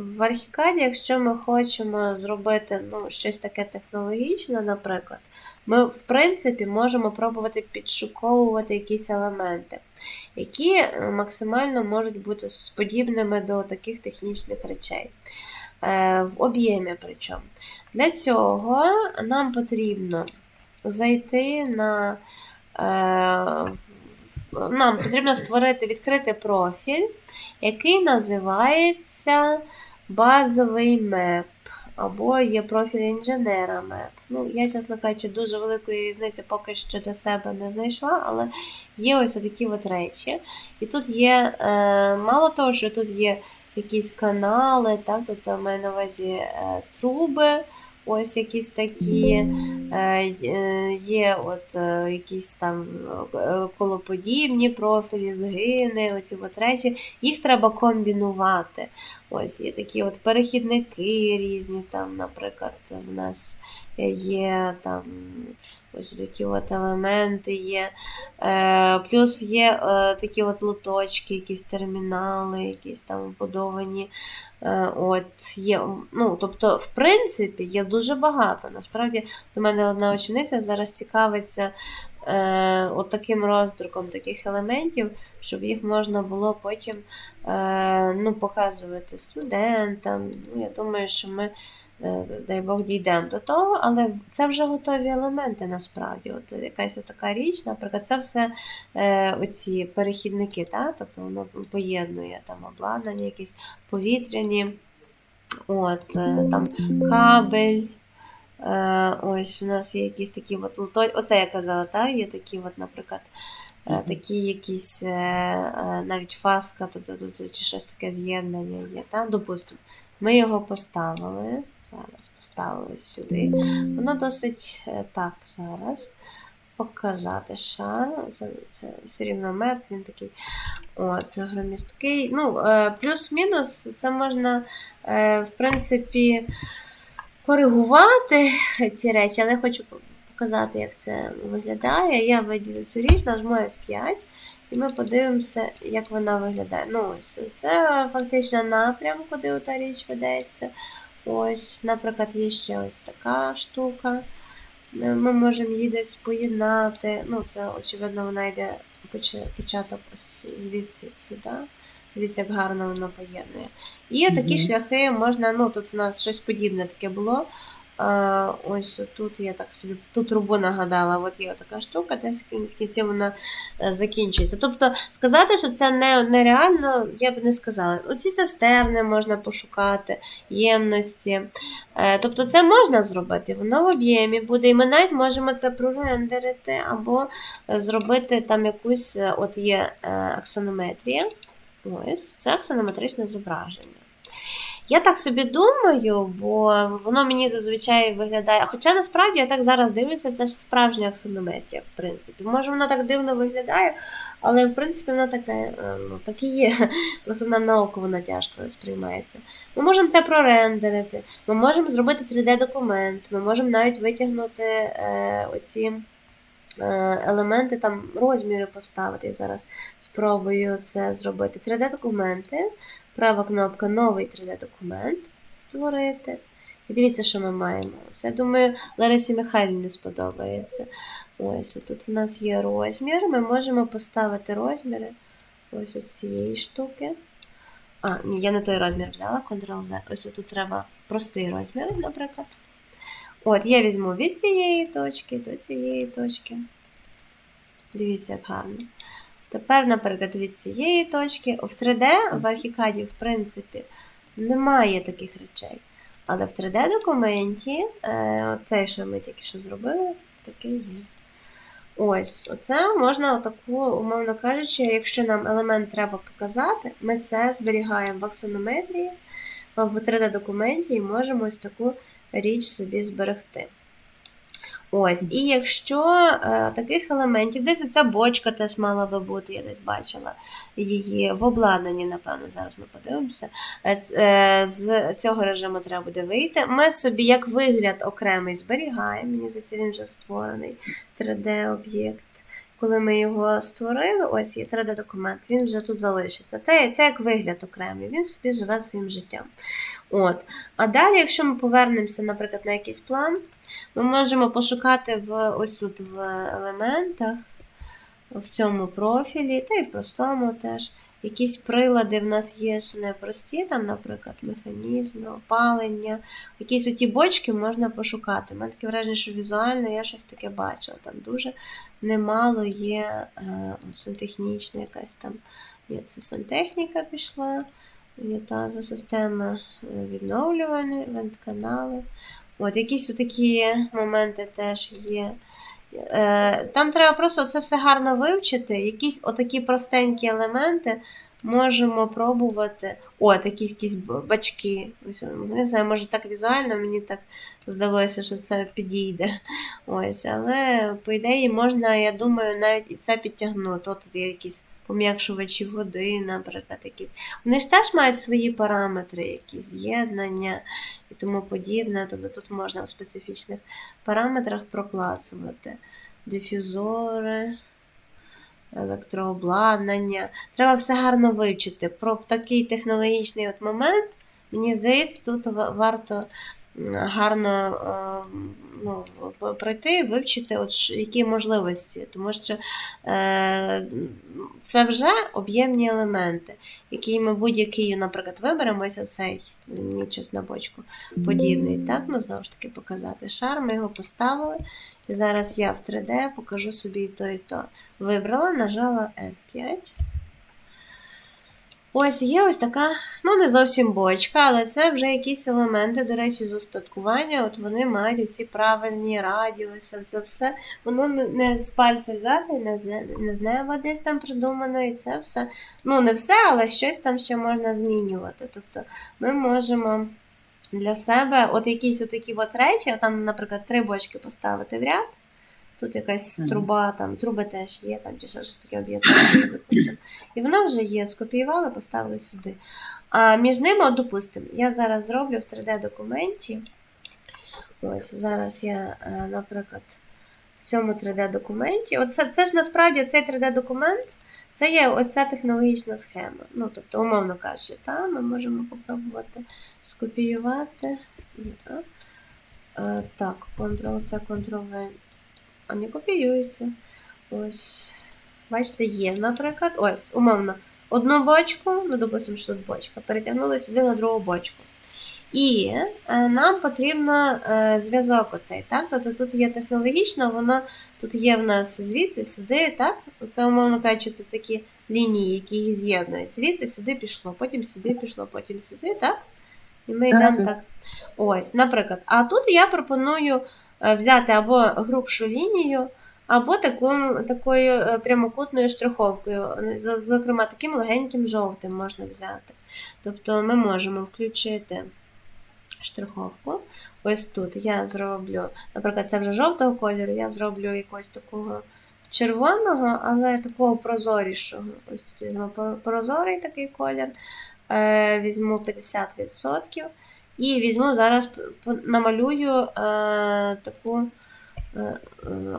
в архікаді, якщо ми хочемо зробити ну, щось таке технологічне, наприклад, ми, в принципі, можемо пробувати підшуковувати якісь елементи, які е, максимально можуть бути с- подібними до таких технічних речей. Е, В об'ємі причому. Для цього нам потрібно зайти на. е, Нам потрібно створити відкритий профіль, який називається базовий меп. Або є профіль інженера меп. Ну, я, чесно кажучи, дуже великої різниці поки що для себе не знайшла, але є ось такі от речі. І тут є, е, мало того, що тут є якісь канали, так, тут я маю на увазі е, труби, ось якісь такі, е, е, є от е, якісь там колоподібні профілі, згини, оці от речі. Їх треба комбінувати. Ось є такі от перехідники різні, там, наприклад, в нас є там ось такі от елементи є. Плюс є такі от лоточки, якісь термінали, якісь там вбудовані. Е, от, є, ну, тобто, в принципі, є дуже багато. Насправді, до мене одна учениця зараз цікавиться е, от таким роздруком таких елементів, щоб їх можна було потім е, ну, показувати студентам. Ну, я думаю, що ми, е, дай Бог, дійдемо до того, але це вже готові елементи насправді. От якась така річ, наприклад, це все е, оці перехідники, та? тобто воно поєднує там обладнання, якісь повітряні, от, е, там кабель. Е, ось у нас є якісь такі от лото... Оце я казала, та? є такі, от, наприклад, е, такі якісь е, е, навіть фаска, тобто тут чи щось таке з'єднання є. Та? Допустимо, ми його поставили. Зараз поставили сюди. Воно досить е, так зараз. Показати шар. Це, це все рівно меп, він такий от, громісткий. Ну, е, плюс-мінус, це можна, е, в принципі, коригувати ці речі, але я хочу показати, як це виглядає. Я виділю цю річ, нажму F5, і ми подивимося, як вона виглядає. Ну, ось, це фактично напрям, куди та річ ведеться. Ось, наприклад, є ще ось така штука. Ми можемо її десь поєднати. Ну, це, очевидно, вона йде початок ось звідси сюди. Дивіться, як гарно воно поєднує. І такі Мгм. шляхи можна, ну тут у нас щось подібне таке було. Е, ось тут я так собі тут трубу нагадала, от є така штука, десь в кінці вона е, закінчується. Тобто сказати, що це не, нереально, я б не сказала. Оці цистерни можна пошукати, ємності. Е, Тобто це можна зробити, воно в об'ємі буде, і ми навіть можемо це прорендерити або зробити там якусь, от є аксонометрія. Ось, це аксонометричне зображення. Я так собі думаю, бо воно мені зазвичай виглядає. Хоча насправді я так зараз дивлюся, це ж справжня аксонометрія, в принципі. Може, воно так дивно виглядає, але в принципі воно таке, е, ну, так і є. Просто нам на око воно тяжко сприймається. Ми можемо це прорендерити, ми можемо зробити 3D-документ, ми можемо навіть витягнути е, оці елементи, там розміри поставити. Я зараз спробую це зробити. 3D-документи, права кнопка Новий 3D-документ створити. І дивіться, що ми маємо. Це, думаю, Ларисі Михайлівні сподобається. Ось тут у нас є розмір. Ми можемо поставити розміри ось цієї штуки. А, ні, я не той розмір взяла, Ctrl-Z. Ось тут треба простий розмір, наприклад. От, я візьму від цієї точки до цієї точки. Дивіться, як гарно. Тепер, наприклад, від цієї точки. В 3D в архікаді, в принципі, немає таких речей. Але в 3D-документі, е, цей, що ми тільки що зробили, такий є. Ось, оце можна отаку, умовно кажучи, якщо нам елемент треба показати, ми це зберігаємо в аксонометрії, в 3D-документі і можемо ось таку річ собі зберегти. Ось, і якщо е, таких елементів, десь ця бочка теж мала би бути, я десь бачила її в обладнанні, напевно, зараз ми подивимося. Е, е, з цього режиму треба буде вийти. Ми собі як вигляд окремий зберігаємо. Мені здається, він вже створений 3D-об'єкт. Коли ми його створили, ось є 3D-документ, він вже тут залишиться. Це, це як вигляд окремий, він собі живе своїм життям. От. А далі, якщо ми повернемося, наприклад, на якийсь план, ми можемо пошукати в ось тут в елементах, в цьому профілі, та й в простому теж. Якісь прилади в нас є ж не прості, там, наприклад, механізми, опалення. Якісь оті бочки можна пошукати. У мене таке враження, що візуально я щось таке бачила. Там дуже немало є е, сантехнічна якась там. Є це сантехніка пішла, є та за система е, відновлювання, вентканали. От, якісь такі моменти теж є. Е, Там треба просто це все гарно вивчити. Якісь отакі простенькі елементи можемо пробувати. О, такі якісь бачки. Ось, Не знаю, може так візуально, мені так здалося, що це підійде. Ось, але по ідеї можна, я думаю, навіть і це підтягнути. Тут є якісь пом'якшувачі води, наприклад, якісь. Вони ж теж мають свої параметри, якісь з'єднання і тому подібне. Тобто тут можна в специфічних параметрах проклацувати. Дифузори, електрообладнання. Треба все гарно вивчити. Про такий технологічний от момент, мені здається, тут варто гарно е, ну, пройти, вивчити, от, які можливості. Тому що е, це вже об'ємні елементи, які ми будь-який, наприклад, виберемо ось оцей, мені щось на бочку подібний. Так, ну знову ж таки показати шар. Ми його поставили. І зараз я в 3D покажу собі і то, і то. Вибрала, нажала F5. Ось є ось така, ну не зовсім бочка, але це вже якісь елементи, до речі, з устаткування. От вони мають ці правильні радіуси, це все. Воно не- з пальця взяти, не з, не з неба десь там придумано, і це все. Ну, не все, але щось там ще можна змінювати. Тобто ми можемо для себе от якісь отакі от речі, там, наприклад, три бочки поставити в ряд. Тут якась Мгм. труба, там труби теж є, там чи ще щось таке об'єднання, допустимо. І воно вже є, скопіювали, поставили сюди. А між ними, от, допустимо, я зараз зроблю в 3D-документі. Ось зараз я, е, наприклад, в цьому 3D-документі. Оце, це ж насправді цей 3D-документ це є оця технологічна схема. Ну, тобто, умовно кажучи, та, ми можемо попробувати скопіювати. Ні, а? Е, так, Ctrl-C, Ctrl-V. Не копіюється. Ось. Бачите, є, наприклад. Ось, умовно, одну бочку, ну, допустимо, що тут бочка, перетягнули сюди на другу бочку. І е, нам потрібно е, зв'язок оцей, так? Тобто тут є технологічно, воно тут є в нас звідси, сюди, так? Це, умовно кажучи, це такі лінії, які їх з'єднують. Звідси сюди пішло, потім сюди пішло, потім сюди, так? І ми йдемо Так. Ось, наприклад. А тут я пропоную взяти або грубшу лінію, або таку, такою е, прямокутною штриховкою. Зокрема, таким легеньким жовтим можна взяти. Тобто ми можемо включити штриховку. Ось тут я зроблю, наприклад, це вже жовтого кольору, я зроблю якогось такого червоного, але такого прозорішого. Ось тут візьму прозорий такий колір, е, візьму 50%. І візьму зараз намалюю е, таку е, е,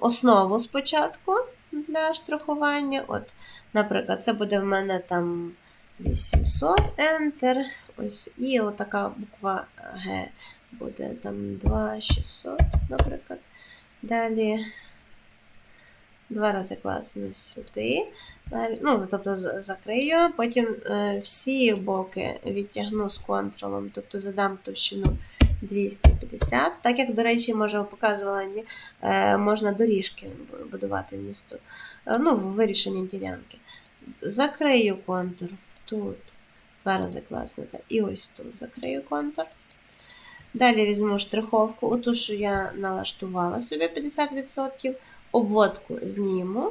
основу спочатку для штрихування. От, наприклад, це буде в мене там 800 Enter. Ось, і отака буква Г буде там 2600, наприклад. Далі два рази класно сюди. Ну, тобто закрию, потім е, всі боки відтягну з контролом, тобто задам товщину 250. Так як, до речі, може показувала, е, можна доріжки будувати в місту. Е, ну, в вирішенні ділянки. Закрию контур тут. Два рази класнути. І ось тут закрию контур. Далі візьму штриховку, оту, що я налаштувала собі 50%. Обводку зніму,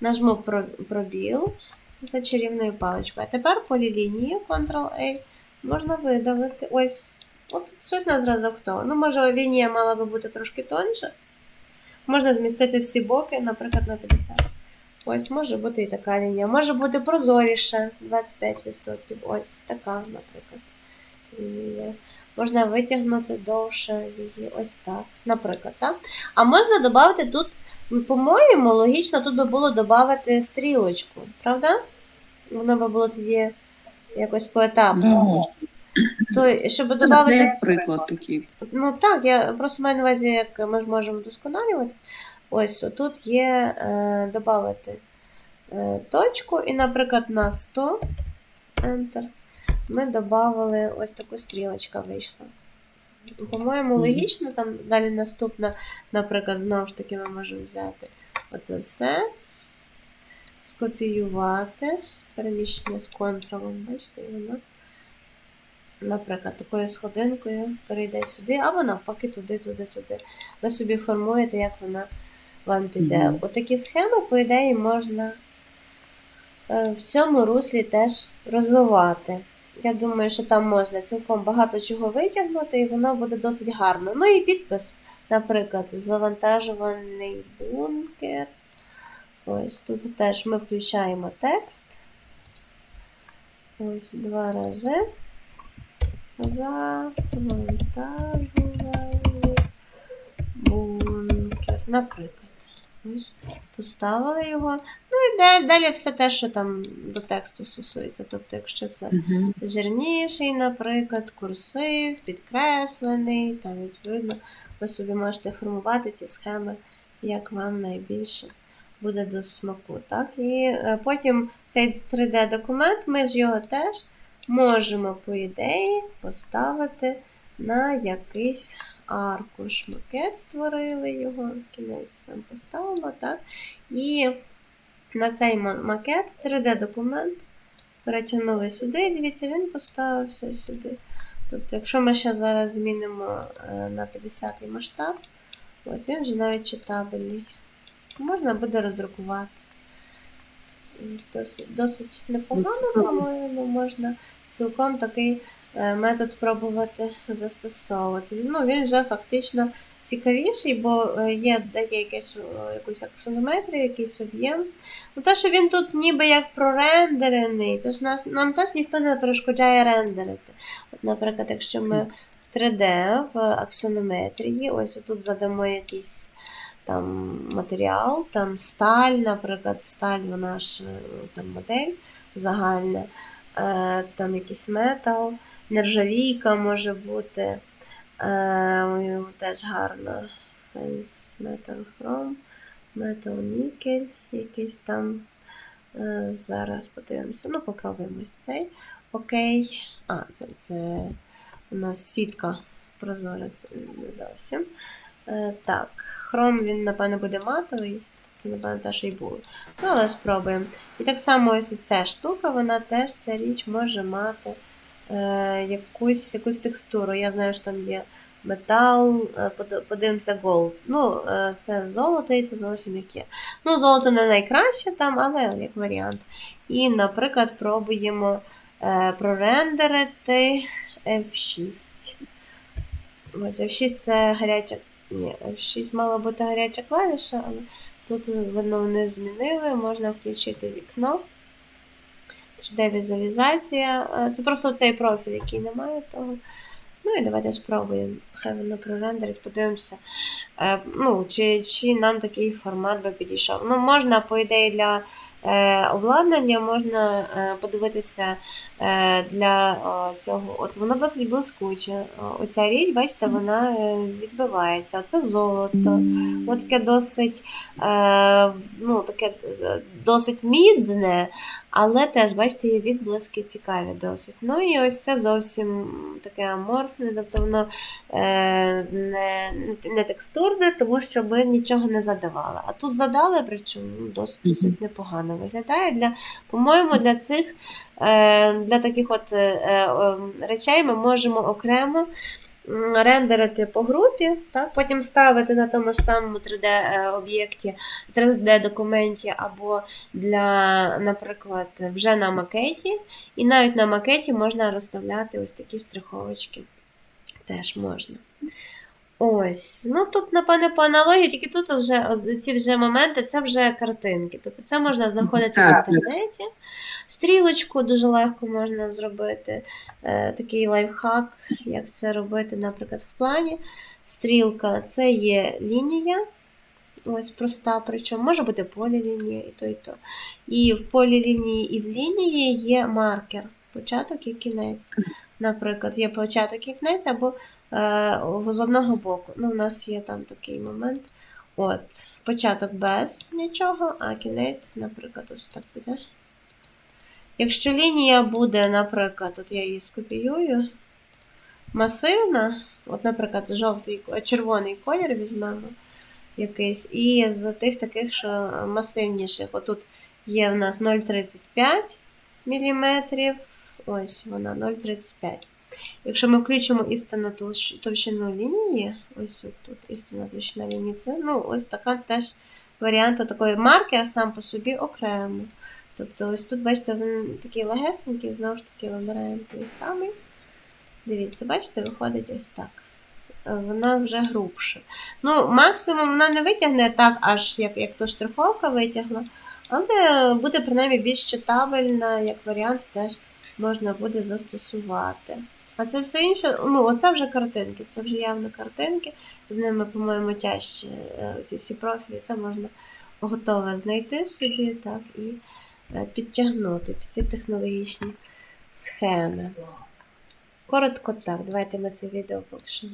нажму пробіл за чарівною паличкою. А тепер полілінію Ctrl-A можна видалити. Ось, от щось на зразок того. Ну, може, лінія мала би бути трошки тоньша. Можна змістити всі боки, наприклад, на 50. Ось може бути і така лінія. Може бути прозоріша 25%. Ось така, наприклад. Лінія. Можна витягнути довше її ось так, наприклад. Так? А можна додати тут, по-моєму, логічно тут би було додати стрілочку, правда? Воно би було тоді якось поетапно. То, щоб Це додати. як приклад такий. Ну так, я просто маю на увазі, як ми ж можемо вдосконалювати. Ось тут є е, додати е, точку, і, наприклад, на 100 Enter ми додали ось таку стрілочка вийшла. По-моєму, логічно, там далі наступна, наприклад, знову ж таки, ми можемо взяти оце все, скопіювати, переміщення з контролем, бачите, і воно, наприклад, такою сходинкою перейде сюди, або навпаки туди, туди, туди. Ви собі формуєте, як вона вам піде. Мгм. Отакі схеми, по ідеї, можна е, в цьому руслі теж розвивати. Я думаю, що там можна цілком багато чого витягнути, і воно буде досить гарно. Ну і підпис, наприклад, завантажуваний бункер. Ось тут теж ми включаємо текст. Ось два рази. Завантажуваний бункер. Наприклад. Поставили його. Ну і далі, далі все те, що там до тексту стосується. Тобто, якщо це Мгм. жирніший, наприклад, курсив, підкреслений, там відповідно, ви собі можете формувати ті схеми, як вам найбільше буде до смаку. Так? І е, потім цей 3D-документ, ми ж його теж можемо, по ідеї, поставити на якийсь аркуш. Макет створили його, кінець там поставимо, так? І на цей макет 3D-документ перетягнули сюди, і дивіться, він поставився сюди. Тобто, якщо ми ще зараз змінимо е, на 50-й масштаб, ось він вже навіть читабельний. Можна буде роздрукувати. Досить, досить непогано, по-моєму, можна цілком такий метод пробувати застосовувати. Ну, він вже фактично цікавіший, бо е, є дає якесь, е, якусь аксонометрію, якийсь об'єм. Ну, те, що він тут ніби як прорендерений, це ж нас, нам теж ніхто не перешкоджає рендерити. От, наприклад, якщо ми в 3D в аксонометрії, ось тут задамо якийсь там матеріал, там сталь, наприклад, сталь, вона ж е, там модель загальна, е, там якийсь метал, нержавійка може бути. Е, ой, теж гарно. Face Metal Chrome, Metal Nickel, якийсь там. Е, зараз подивимося. Ну, попробуємо цей. Окей. А, це, це у нас сітка прозора, не зовсім. Е, так, хром він, напевно, буде матовий. Це, напевно, те, що й було. Ну, але спробуємо. І так само ось ця штука, вона теж, ця річ може мати е, якусь, якусь текстуру. Я знаю, що там є метал, е, подивимося gold. Ну, е, це золото і це зовсім яке. Ну, золото не найкраще там, але як варіант. І, наприклад, пробуємо е, прорендерити F6. Ось F6 це гаряча. Ні, F6 мала бути гаряча клавіша, але тут воно не змінили. Можна включити вікно. 3D-візуалізація. Е, Це просто цей профіль, який немає того. Ну і давайте спробуємо. Хай воно прорендерить, подивимося, е, ну, чи, чи нам такий формат би підійшов. Ну, можна, по ідеї, для обладнання, можна е, подивитися е, для цього. От воно досить блискуче. Оця річ, бачите, вона е, відбивається. Це золото. Воно таке досить, е, ну, таке е, досить мідне, але теж, бачите, є відблиски цікаві досить. Ну і ось це зовсім таке аморфне, тобто воно е, не, не текстурне, тому що ми нічого не задавали. А тут задали, причому ну, досить, досить непогано виглядає. Для, по-моєму, для цих е, для таких от е, е, речей ми можемо окремо рендерити по групі, так? потім ставити на тому ж самому 3D-об'єкті, 3D-документі або для, наприклад, вже на макеті. І навіть на макеті можна розставляти ось такі штриховочки. Теж можна. Ось. Ну тут, напевне, по аналогії, тільки тут вже ці вже моменти, це вже картинки. Тобто це можна знаходити в інтернеті. Стрілочку дуже легко можна зробити. Е, такий лайфхак, як це робити, наприклад, в плані. Стрілка це є лінія. Ось проста, причому може бути полілінія і то, і то. І в полілінії і в лінії є маркер, початок і кінець. Наприклад, є початок і кінець, або з одного боку. Ну, у нас є там такий момент. От, початок без нічого, а кінець, наприклад, ось так піде. Якщо лінія буде, наприклад, от я її скопіюю, масивна, от, наприклад, жовтий, червоний колір візьмемо якийсь, і з тих таких, що масивніших, отут є в нас 0,35 мм, ось вона 0,35 Якщо ми включимо істинну товщину лінії, ось тут істинна товщина лінії, це ну, ось така теж варіант такої маркер сам по собі окремо. Тобто ось тут, бачите, він такий легесенький, знову ж таки вибираємо той самий. Дивіться, бачите, виходить ось так. Е, Вона вже грубша. Ну, максимум вона не витягне так, аж як, як то штриховка витягла, але буде принаймні більш читабельна, як варіант, теж можна буде застосувати. А це все інше, ну, оце вже картинки, це вже явно картинки. З ними, по-моєму, тяжче е, ці всі профілі. Це можна готове знайти собі, так, і е, підтягнути під ці технологічні схеми. Коротко так, давайте ми це відео поки що